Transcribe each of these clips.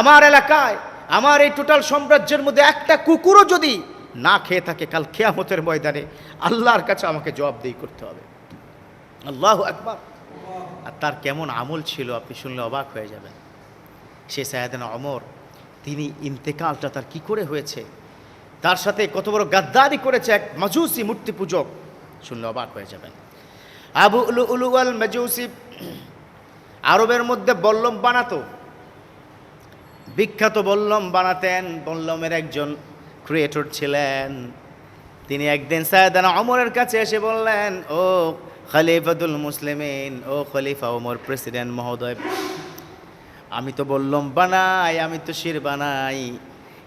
আমার এলাকায়, আমার এই টোটাল সাম্রাজ্যের মধ্যে একটা কুকুরও যদি না খেয়ে থাকে কাল খেয়ামতের ময়দানে, আল্লাহর কাছে আমাকে জবাবদেহি করতে হবে। আল্লাহ একবার আর তার কেমন আমল ছিল আপনি শুনলে অবাক হয়ে যাবেন। সে সায়াদানা অমর তিনি ইন্তেকালটা তার কি করে হয়েছে? তার সাথে কত বড় গাদ্দারি করেছে এক মাজুসি মূর্তি পূজক, শুনলে অবাক হয়ে যাবেন। আবু উলু উলুয়াল মাজুসি আরবের মধ্যে বল্লম বানাতো বিখ্যাত বল্লম বানাতেন। বল্লমের একজন ক্রিয়েটর ছিলেন। তিনি একদিন সায়দানা অমরের কাছে এসে বললেন, ও খলিফাতুল মুসলিমিন, ও খলিফা ওমর প্রেসিডেন্ট মহোদয়, আমি তো বললাম বানাই, আমি তো শির বানাই,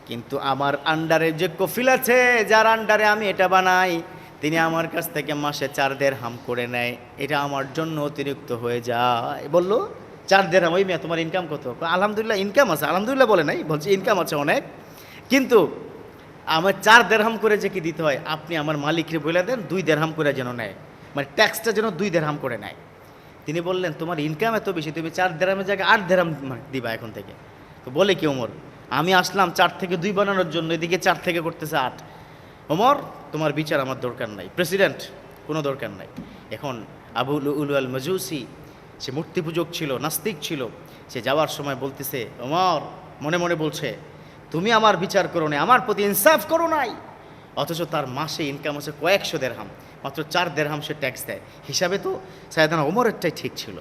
কিন্তু আমার আন্ডারে যে কফিল আছে, যার আন্ডারে আমি এটা বানাই, তিনি আমার কাছ থেকে মাসে চার দের হাম করে নেয়। এটা আমার জন্য অতিরিক্ত হয়ে যায়। বলল চার দের হাম ওই মেয়ে, তোমার ইনকাম কত? আলহামদুলিল্লাহ ইনকাম আছে। আলহামদুলিল্লাহ, বলে নাই, বলছে ইনকাম আছে অনেক। কিন্তু আমার চার দেড়হাম করে যে কি দিতে হয়, আপনি আমার মালিককে বলে দেন, দুই দেড়হাম করে যেন নেয়। মানে ট্যাক্সটা যেন দুই দেড়হাম করে নেয়। তিনি বললেন, তোমার ইনকাম এত বেশি, তুমি চার দেড়ামের জায়গায় আট দেড়াম দিবা এখন থেকে। তো বলে কি, ওমর, আমি আসলাম চার থেকে দুই বানানোর জন্য, এদিকে চার থেকে করতেছে আট। ওমর, তোমার বিচার আমার দরকার নাই। প্রেসিডেন্ট, কোনো দরকার নাই। এখন আবুল উল আল মজুসি সে মূর্তি পূজক ছিল, নাস্তিক ছিল। সে যাওয়ার সময় বলতেছে, ওমর, মনে মনে বলছে, তুমি আমার বিচার করো নাই, আমার প্রতি ইনসাফ করো নাই। অথচ তার মাসে ইনকাম হচ্ছে কয়েকশো দেড়হাম, মাত্র চার দেড়হাম সে ট্যাক্স দেয়। হিসাবে তো সায়দানা ওমরেরটাই ঠিক ছিল।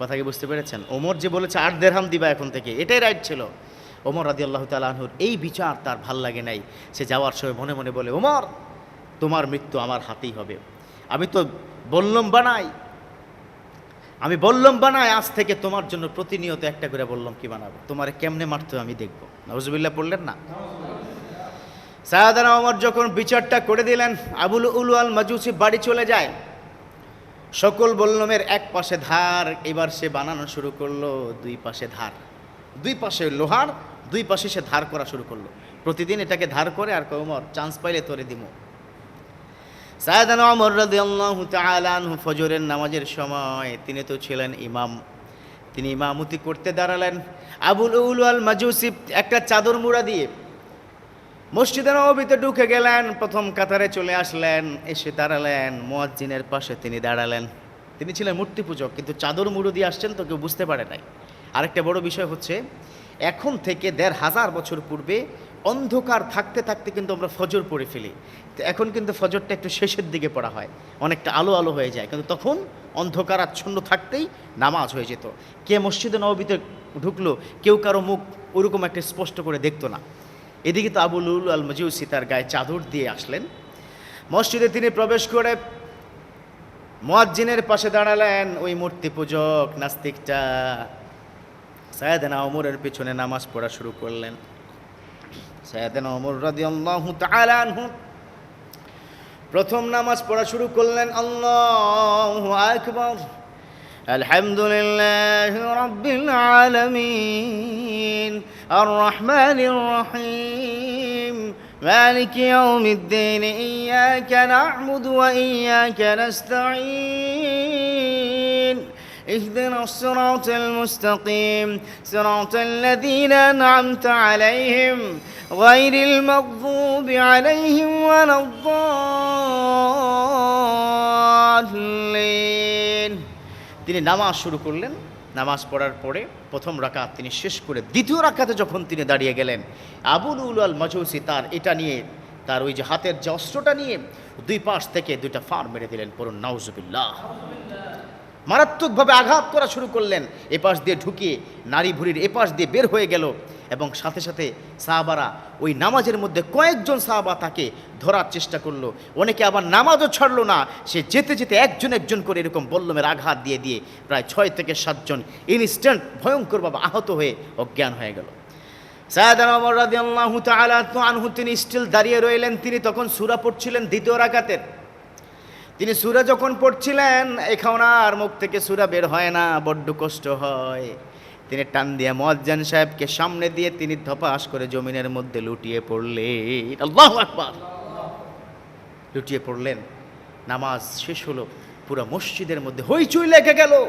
কথা কি বুঝতে পেরেছেন? ওমর যে বলেছে, আট দেড়হাম দিবা এখন থেকে, এটাই রাইট ছিল। ওমর রাদি আল্লাহ তালাহুর এই বিচার তার ভালো লাগে নাই। সে যাওয়ার সময় মনে মনে বলে, ওমর, তোমার মৃত্যু আমার হাতেই হবে। আমি তো বললম বানাই আমি বললাম, বানায়, আজ থেকে তোমার জন্য প্রতিনিয়ত একটা করে বললাম কি বানাবো। তোমার কেমনে মারতে আমি দেখব। নজবিল্লা পড়লেন না। সায়াদানা ওমর যখন বিচারটা করে দিলেন, আবুল উল আল মাজুসি বাড়ি চলে যায়। সকল বল্লমের এক পাশে ধার, এবার সে বানানো শুরু করল দুই পাশে ধার। দুই পাশে লোহার, দুই পাশে সে ধার করা শুরু করল। প্রতিদিন এটাকে ধার করে আর কৌমর চান্স পাইলে তোরে দিমো। সায়দান অমর রাদিয়াল্লাহু তাআলা আনহু ফজরের নামাজের সময় তিনি তো ছিলেন ইমাম। তিনি ইমামতি করতে দাঁড়ালেন। আবুল উল আল মাজুসি একটা চাদর মুড়া দিয়ে মসজিদের নবীতে ঢুকে গেলেন, প্রথম কাতারে চলে আসলেন, এসে দাঁড়ালেন, মুয়াজ্জিনের পাশে তিনি দাঁড়ালেন। তিনি ছিলেন মূর্তি পূজক কিন্তু চাদর মুড়ো দিয়ে আসছেন তো কেউ বুঝতে পারে নাই। আরেকটা বড় বিষয় হচ্ছে এখন থেকে দেড় হাজার বছর পূর্বে অন্ধকার থাকতে থাকতে কিন্তু আমরা ফজর পড়ে ফেলি। তো এখন কিন্তু ফজরটা একটু শেষের দিকে পড়া হয়, অনেকটা আলো আলো হয়ে যায়। কিন্তু তখন অন্ধকার আচ্ছন্ন থাকতেই নামাজ হয়ে যেত। কে মসজিদে নবীতে ঢুকলো, কেউ কারও মুখ ওরকম একটা স্পষ্ট করে দেখতো না। এদিকে তো আবুল আল মজিউসি তার গায়ে চাদর দিয়ে আসলেন। মসজিদে তিনি প্রবেশ করে মোয়াজ্জিনের পাশে দাঁড়ালেন, ওই মূর্তি পূজক, নাস্তিকটা। সায়দেনা অমরের পিছনে নামাজ পড়া শুরু করলেন। সায়দেনা অমর রাদিয়াল্লাহু তাআলা আনহু প্রথম নামাজ পড়া শুরু করলেন, আল্লাহু আকবার, আলহামদুলিল্লাহ রাব্বিল আলামিন আর রহমানির রহিম মালিক ইয়াউমিদ্দিন ইয়াকা না'বুদু ওয়া ইয়াকা নাস্তাঈন। اهدنا الصراط المستقيم صراط الذين أنعمت عليهم غير المغضوب عليهم ولا الضالين তিনি নামাজ শুরু করলেন নামাজ পড়ার পরে প্রথম রাকাত তিনি শেষ করে দ্বিতীয় রাকাতে যখন তিনি দাঁড়িয়ে গেলেন আবুল উল আল মাজুসি তার এটা নিয়ে তার ওই যে হাতের যে অস্ত্রটা নিয়ে দুই পাশ থেকে দুইটা ফার মেরে দিলেন পড়ুন নাউজুবিল্লাহ মারাত্মকভাবে আঘাত করা শুরু করলেন। এপাশ দিয়ে ঢুকিয়ে নারী ভুরির এপাশ দিয়ে বের হয়ে গেল এবং সাথে সাথে সাহাবারা ওই নামাজের মধ্যে কয়েকজন সাহাবা তাকে ধরার চেষ্টা করল। অনেকে আবার নামাজও ছাড়লো না। সে যেতে যেতে একজন একজন করে এরকম বল্লমের আঘাত দিয়ে দিয়ে প্রায় ছয় থেকে সাতজন ইনস্ট্যান্ট ভয়ঙ্করভাবে আহত হয়ে অজ্ঞান হয়ে গেল। সায়দান তিনি স্টিল দাঁড়িয়ে রইলেন। তিনি তখন সুরা পড়ছিলেন দ্বিতীয় রাকাতের। তিনি সুরা যখন পড়ছিলেন এখন আর মুখ থেকে সুরা বের হয় না, বড্ড কষ্ট হয়। তিনি টান দিয়ে মোয়াজ্জান সাহেবকে সামনে দিয়ে তিনি ধপাস করে জমিনের মধ্যে লুটিয়ে পড়লেন। আল্লাহ আকবার! লুটিয়ে পড়লেন। নামাজ শেষ হলো, পুরো মসজিদের মধ্যে হইচুই লেগে গেল।